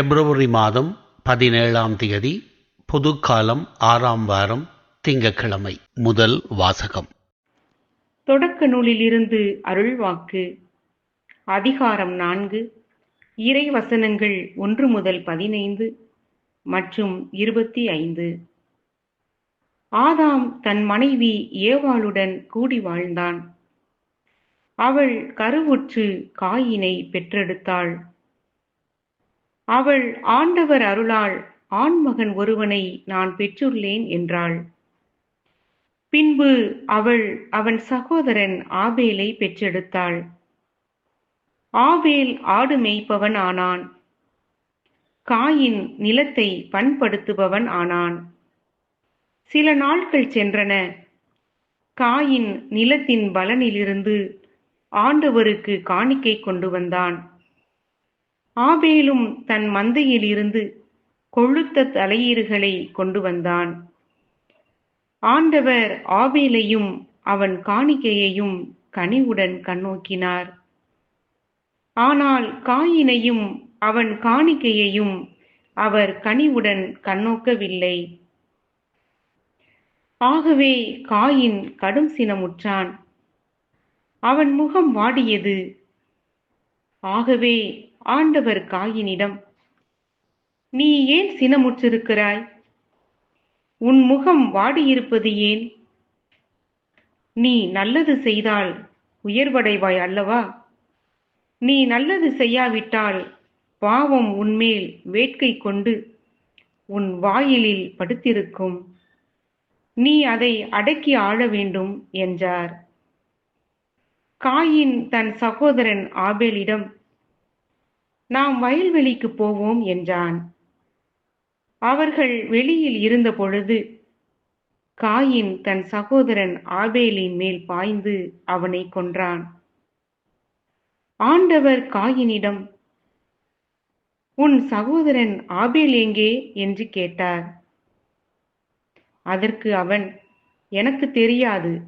பிப்ரவரி மாதம் பதினேழாம் தேதி புதுக்காலம் ஆறாம் வாரம் திங்கட்கிழமை முதல் வாசகம். தொடக்க நூலிலிருந்து அருள்வாக்கு. அதிகாரம் நான்கு இறை வசனங்கள் ஒன்று முதல் பதினைந்து மற்றும் இருபத்தி ஐந்து. ஆதாம் தன் மனைவி ஏவாளுடன் கூடி வாழ்ந்தான். அவள் கருவுற்று காயினை பெற்றெடுத்தாள். அவள் ஆண்டவர் அருளால் ஆண்மகன் ஒருவனை நான் பெற்றுள்ளேன் என்றாள். பின்பு அவள் அவன் சகோதரன் ஆபேலை பெற்றெடுத்தாள். ஆபேல் ஆடு மேய்ப்பவன் ஆனான். காயின் நிலத்தை பண்படுத்துபவன் ஆனான். சில நாட்கள் சென்றன. காயின் நிலத்தின் பலனிலிருந்து ஆண்டவருக்கு காணிக்கை கொண்டு வந்தான். ஆபேலும் தன் மந்தையில் இருந்து கொழுத்த தலையீடுகளை கொண்டு வந்தான். ஆண்டவர் ஆபேலையும் அவன் காணிக்கையையும் கனிவுடன் கண்ணோக்கினார். ஆனால் காயினையும் அவன் காணிக்கையையும் அவர் கனிவுடன் கண்ணோக்கவில்லை. ஆகவே காயின் கடும் சினமுற்றான். அவன் முகம் வாடியது. ஆகவே ஆண்டவர் காயினிடம் நீ ஏன் சினமுற்றிருக்கிறாய்? உன் முகம் வாடியிருப்பது ஏன்? நீ நல்லது செய்தால் உயர்வடைவாய் அல்லவா? நீ நல்லது செய்யாவிட்டால் பாவம் உன்மேல் வேட்கை கொண்டு உன் வாயிலில் படுத்திருக்கும். நீ அதை அடக்கி ஆள வேண்டும் என்றார். காயின் தன் சகோதரன் ஆபேலிடம் நாம் வயல்வெளிக்கு போவோம் என்றான். அவர்கள் வெளியில் இருந்த பொழுது காயின் தன் சகோதரன் ஆபேலின் மேல் பாய்ந்து அவனை கொன்றான். ஆண்டவர் காயினிடம் உன் சகோதரன் ஆபேல் எங்கே? என்று கேட்டார். அதற்கு அவன் எனக்கு தெரியாது.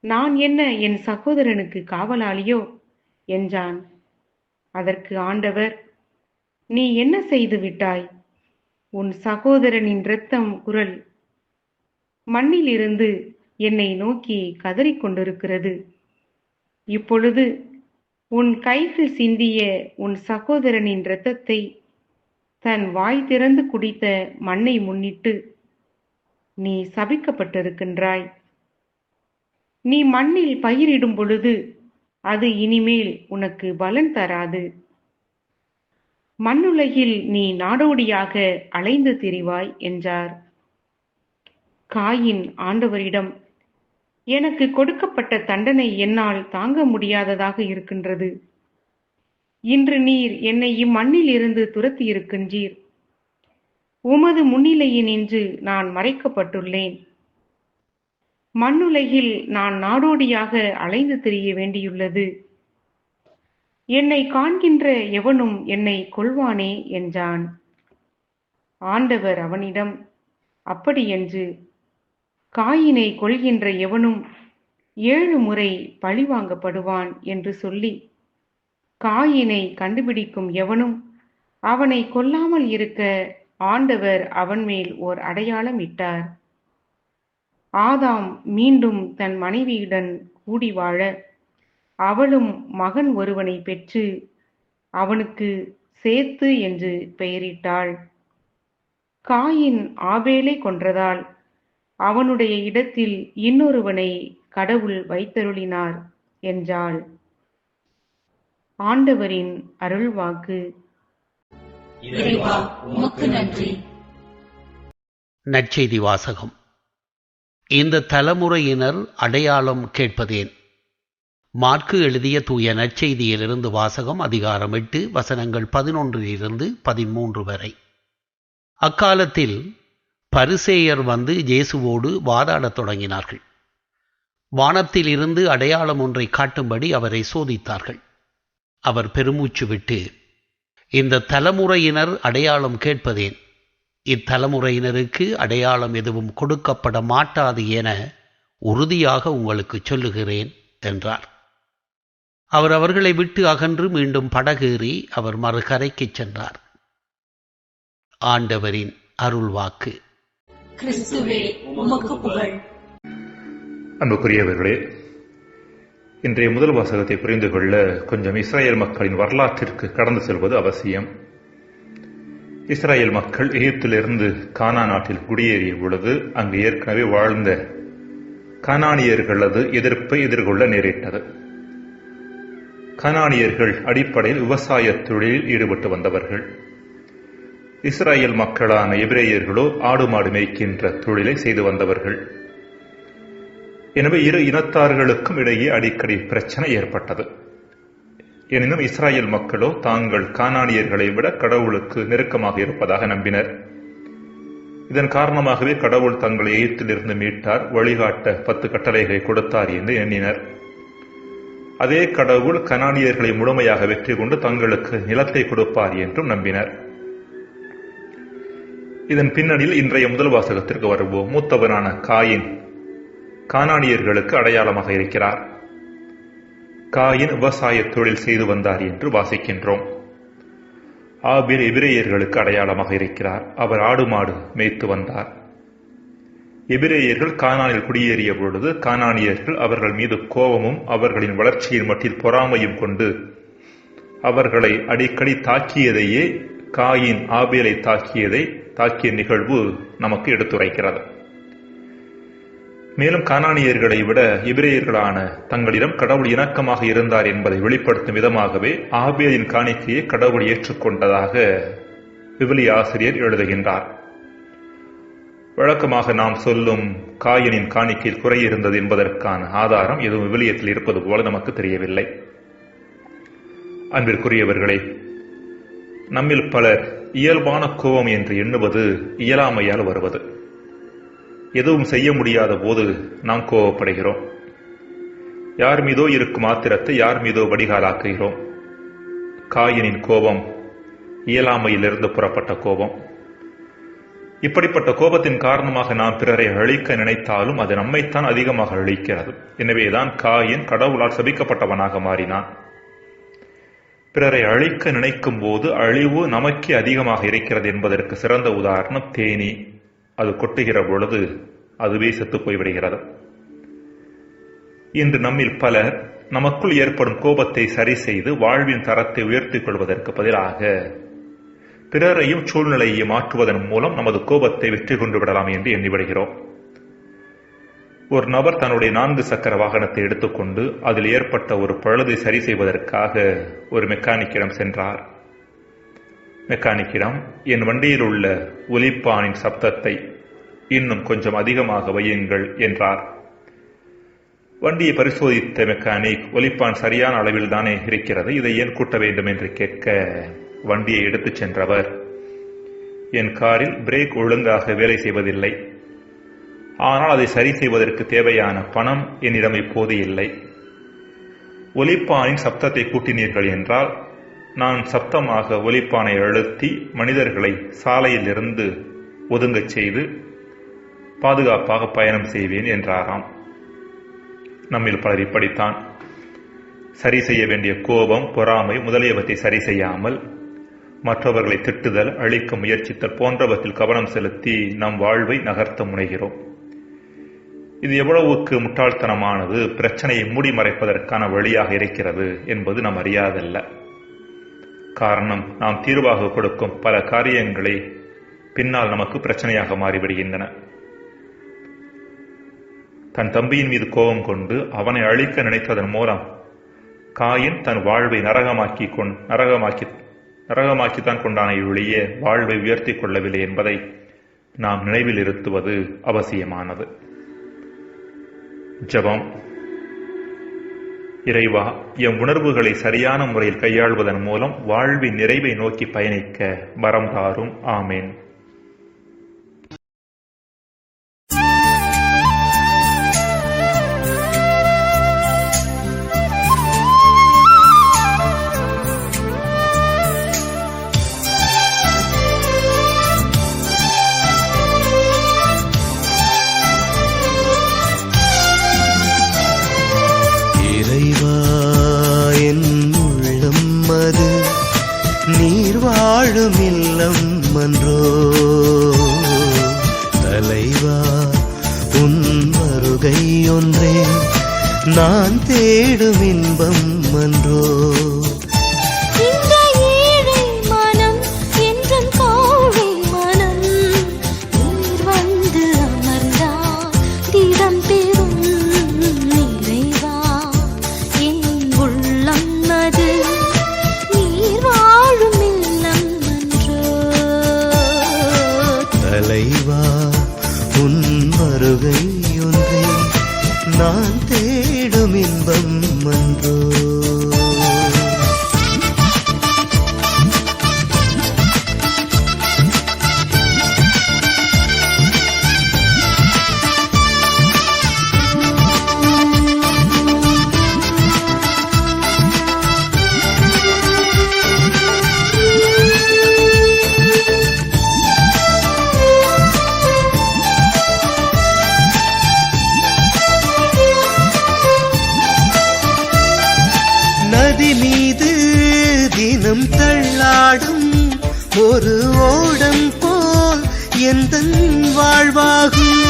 நான் என்ன என் சகோதரனுக்கு காவலாளியோ? என்றான். அதற்கு ஆண்டவர் நீ என்ன செய்து விட்டாய்? உன் சகோதரனின் இரத்தம் குரல். மண்ணிலிருந்து என்னை நோக்கி கதறிக்கொண்டிருக்கிறது இப்பொழுது உன் கைகள் சிந்திய உன் சகோதரனின் இரத்தத்தை தன் வாய் திறந்து குடித்த மண்ணை முன்னிட்டு நீ சபிக்கப்பட்டிருக்கின்றாய். நீ மண்ணில் பயிரிடும் பொழுது அது இனிமேல் உனக்கு பலன் தராது. மண்ணுலகில் நீ நாடோடியாக அலைந்து திரிவாய் என்றார். காயின் ஆண்டவரிடம் எனக்கு கொடுக்கப்பட்ட தண்டனை என்னால் தாங்க முடியாததாக இருக்கின்றது. இன்று நீர் என்னை இம்மண்ணில் இருந்து துரத்தி இருக்கின்றீர். உமது முன்னிலையினின்று நான் மறைக்கப்பட்டுள்ளேன். மண்ணுலகில் நான் நாடோடியாக அலைந்து திரிய வேண்டியுள்ளது. என்னை காண்கின்ற எவனும் என்னை கொள்வானே என்றான். ஆண்டவர் அவனிடம் அப்படியென்று காயினை கொள்கின்ற எவனும் ஏழு முறை பழிவாங்கப்படுவான் என்று சொல்லி காயினை கண்டுபிடிக்கும் எவனும் அவனை கொல்லாமல் இருக்க ஆண்டவர் அவன் மேல் ஓர் அடையாளம் இட்டார். ஆதாம் மீண்டும் தன் மனைவியுடன் கூடி வாழ அவளும் மகன் ஒருவனை பெற்று அவனுக்கு சேத்து என்று பெயரிட்டாள். காயின் ஆபேலை கொன்றதால் அவனுடைய இடத்தில் இன்னொருவனை கடவுள் வைத்தருளினார் என்றாள். ஆண்டவரின் அருள்வாக்கு. இறைவா உமக்கு நன்றி. நற்செய்தி வாசகம். இந்த தலைமுறையினர் அடையாளம் கேட்பதேன். மார்க்கு எழுதிய தூய நற்செய்தியிலிருந்து வாசகம் அதிகாரம் எட்டு வசனங்கள் பதினொன்றிலிருந்து பதிமூன்று வரை. அக்காலத்தில் பரிசேயர் வந்து இயேசுவோடு வாதாடத் தொடங்கினார்கள். வானத்தில் இருந்து அடையாளம் ஒன்றை காட்டும்படி அவரை சோதித்தார்கள். அவர் பெருமூச்சு விட்டு இந்த தலைமுறையினர் அடையாளம் கேட்பதேன். இத்தலைமுறையினருக்கு அடையாளம் எதுவும் கொடுக்கப்பட மாட்டாது என உறுதியாக உங்களுக்கு சொல்லுகிறேன் என்றார். அவர் அவர்களை விட்டு அகன்று மீண்டும் படகேறி அவர் மறுகரைக்குச் சென்றார். ஆண்டவரின் அருள்வாக்கு கிறிஸ்துவே உமக்கு புகழ். அன்புக்குரியவர்களே இன்றைய முதல் வாசகத்தை புரிந்து கொள்ள கொஞ்சம் இஸ்ராயேல் மக்களின் வரலாற்றிற்கு கடந்து செல்வது அவசியம். இஸ்ராயேல் மக்கள் எகிப்திலிருந்து கானா நாட்டில் குடியேறிய பொழுது அங்கு ஏற்கனவே வாழ்ந்த கனானியர்களது எதிர்ப்பை எதிர்கொள்ள நேரிட்டது. கனானியர்கள் அடிப்படையில் விவசாய தொழிலில் ஈடுபட்டு வந்தவர்கள். இஸ்ராயேல் மக்களான எபிரேயர்களோ ஆடு மாடு மேய்க்கின்ற தொழிலை செய்து வந்தவர்கள். எனவே இரு இனத்தார்களுக்கும் இடையே அடிக்கடி பிரச்சனை ஏற்பட்டது. எனினும் இஸ்ராயேல் மக்களோ தாங்கள் கானானியர்களை விட கடவுளுக்கு நெருக்கமாக இருப்பதாக நம்பினர். இதன் காரணமாகவே கடவுள் தங்களை எகிப்திலிருந்து மீட்டார் வழிகாட்ட பத்து கட்டளைகளை கொடுத்தார் என்று எண்ணினர். அதே கடவுள் கனானியர்களை முழுமையாக வெற்றி கொண்டு தங்களுக்கு நிலத்தை கொடுப்பார் என்றும் நம்பினர். இதன் பின்னணியில் இன்றைய முதல் வாசகத்திற்கு வருவோம். மூத்தவனான காயின் கானானியர்களுக்கு அடையாளமாக இருக்கிறார். காயின் விவசாய தொழில் செய்து வந்தார் என்று வாசிக்கின்றோம். ஆபில் எபிரேயர்களுக்கு அடையாளமாக இருக்கிறார். அவர் ஆடு மாடு மேய்த்து வந்தார். எபிரேயர்கள் கானானில் குடியேறிய பொழுது கானானியர்கள் அவர்கள் மீது கோபமும் அவர்களின் வளர்ச்சியின் மட்டில் பொறாமையும் கொண்டு அவர்களை அடிக்கடி தாக்கியதையே காயின் ஆபேலை தாக்கியதை தாக்கிய நிகழ்வு நமக்கு எடுத்துரைக்கிறது. மேலும் கானானியர்களை விட எபிரேயர்களான தங்களிடம் கடவுள் இணக்கமாக இருந்தார் என்பதை வெளிப்படுத்தும் விதமாகவே ஆபேலின் காணிக்கையை கடவுள் ஏற்றுக்கொண்டதாக விவிலி ஆசிரியர் எழுதுகின்றார். வழக்கமாக நாம் சொல்லும் காயனின் காணிக்கையில் குறை இருந்தது என்பதற்கான ஆதாரம் எதுவும் விவிலியத்தில் இருப்பது போல நமக்கு தெரியவில்லை. அன்பிற்குரியவர்களே நம்மில் பலர் இயல்பான கோபம் என்று எண்ணுவது இயலாமையால் வருவது. எதுவும் செய்ய முடியாத போது நாம் கோபப்படுகிறோம் யார் மீதோ இருக்கும் ஆத்திரத்தை யார் மீதோ வடிகாலாக்குகிறோம். காயினின் கோபம் இயலாமையிலிருந்து புறப்பட்ட கோபம். இப்படிப்பட்ட கோபத்தின் காரணமாக நாம் பிறரை அழிக்க நினைத்தாலும் அது நம்மைத்தான் அதிகமாக அழிக்கிறது. எனவேதான் காயின் கடவுளால் சபிக்கப்பட்டவனாக மாறினான். பிறரை அழிக்க நினைக்கும் போது அழிவு நமக்கே அதிகமாக இருக்கிறது என்பதற்கு சிறந்த உதாரணம் தேனி. அது கொட்டுகிற பொழுது அதுவே செத்து போய்விடுகிறது. இன்று நம்மில் பலர் நமக்குள் ஏற்படும் கோபத்தை சரி செய்து வாழ்வின் தரத்தை உயர்த்திக் கொள்வதற்கு பதிலாக பிறரையும் சூழ்நிலையை மாற்றுவதன் மூலம் நமது கோபத்தை வெற்றி கொண்டு விடலாம் என்று எண்ணிவிடுகிறோம். ஒரு நபர் தன்னுடைய நான்கு சக்கர வாகனத்தை எடுத்துக்கொண்டு அதில் ஏற்பட்ட ஒரு பழுதை சரி செய்வதற்காக ஒரு மெக்கானிக்கிடம் சென்றார். மெக்கானிக்கிடம் என் வண்டியில் உள்ள ஒலிப்பானின் சப்தத்தை இன்னும் கொஞ்சம் அதிகமாக வையுங்கள் என்றார். வண்டியை பரிசோதித்த மெக்கானிக் ஒலிப்பான் சரியான அளவில் தானே இருக்கிறது இதை ஏன் கூட்ட வேண்டும் என்று கேட்க வண்டியை எடுத்துச் சென்றவர். என் காரில் பிரேக் ஒழுங்காக வேலை செய்வதில்லை. ஆனால் அதை சரி செய்வதற்கு தேவையான பணம் என்னிடம் இப்போது இல்லை. ஒலிப்பானின் சப்தத்தை கூட்டினீர்கள் என்றால் நான் சப்தமாக ஒலிப்பானை அழுத்தி மனிதர்களை சாலையிலிருந்து ஒதுங்கச் செய்து பாதுகாப்பாக பயணம் செய்வேன் என்றாராம். நம்மில் பலர் இப்படித்தான். சரி செய்ய வேண்டிய கோபம் பொறாமை முதலியவற்றை சரி செய்யாமல் மற்றவர்களை திட்டுதல் அழிக்க முயற்சித்தல் போன்றவற்றில் கவனம் செலுத்தி நம் வாழ்வை நகர்த்த முனைகிறோம். இது எவ்வளவுக்கு முட்டாள்தனமானது பிரச்சனையை மூடி மறைப்பதற்கான வழியாக இருக்கிறது என்பது நாம் அறியாதல்ல. காரணம் நாம் தீர்வாக கொடுக்கும் பல காரியங்களை பின்னால் நமக்கு பிரச்சனையாக மாறிவிடுகின்றன. தன் தம்பியின் மீது கோபம் கொண்டு அவனை அழிக்க நினைத்ததன் மூலம் காயின் தன் வாழ்வை நரகமாக்கி கொண் நரகமாக்கி நரகமாக்கித்தான் கொண்டான ஒழிய வாழ்வை உயர்த்தி கொள்ளவில்லை என்பதை நாம் நினைவில் இருத்துவது அவசியமானது. ஜபம். இறைவா எம் உணர்வுகளை சரியான முறையில் கையாள்வதன் மூலம் வாழ்வின் நிறைவை நோக்கி பயணிக்க வரம் தாரும். ஆமேன். வாழும் இல்லம் மன்றோ தலைவா உன் வருகை ஒன்றே நான் தேடும் இன்பம் மன்றோ வளமாகும்.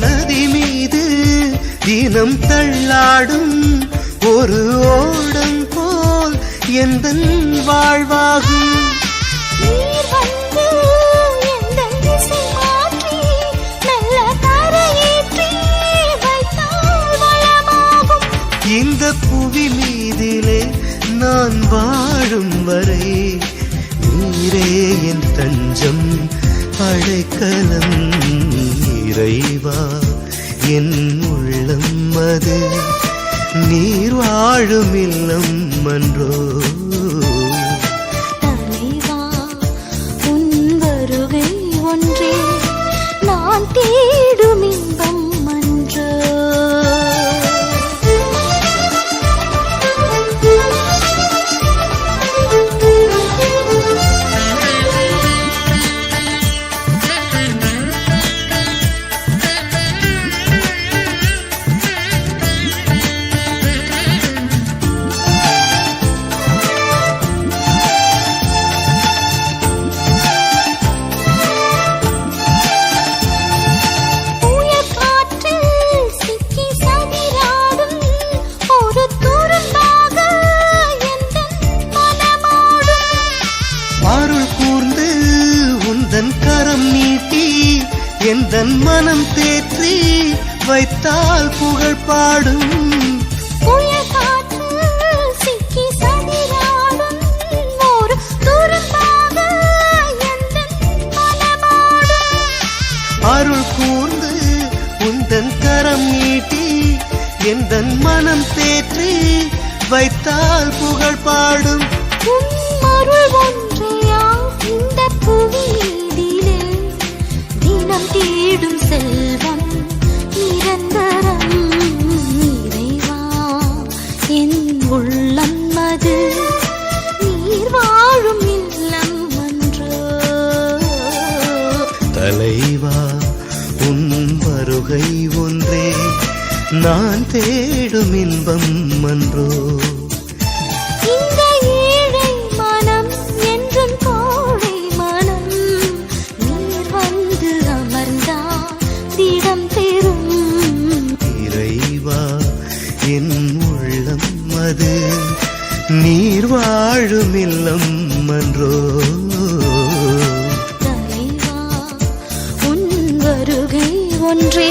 நதி மீது தினம் தள்ளாடும் ஒரு ஓடம் போல் எந்த வாழ்வாகும் புவி மீதிலே நான் வாழும் வரை நீரே என் தஞ்சம். அழைக்கலம் இறைவா என் உள்ளம் அது. நீர் வாழும் இல்லம் என்றோ தலைவா உன் வருகை ஒன்றே. நான் தீ எந்தன் மனம் தேற்றி வைத்தால் புகழ் பாடும். இந்த புவியிலே தினம் தேடும் செல்வம் நான் தேடும் இன்பம் அன்றோ? இந்த ஏழை மனம் என்றும் கோழை மனம். நீர் வந்து அமர்ந்தால் திடம் பெறும். இறைவா என் உள்ளம் அது. நீர் வாழும் இல்லம் அன்றோ? தலைவா உன் வருகை ஒன்றே.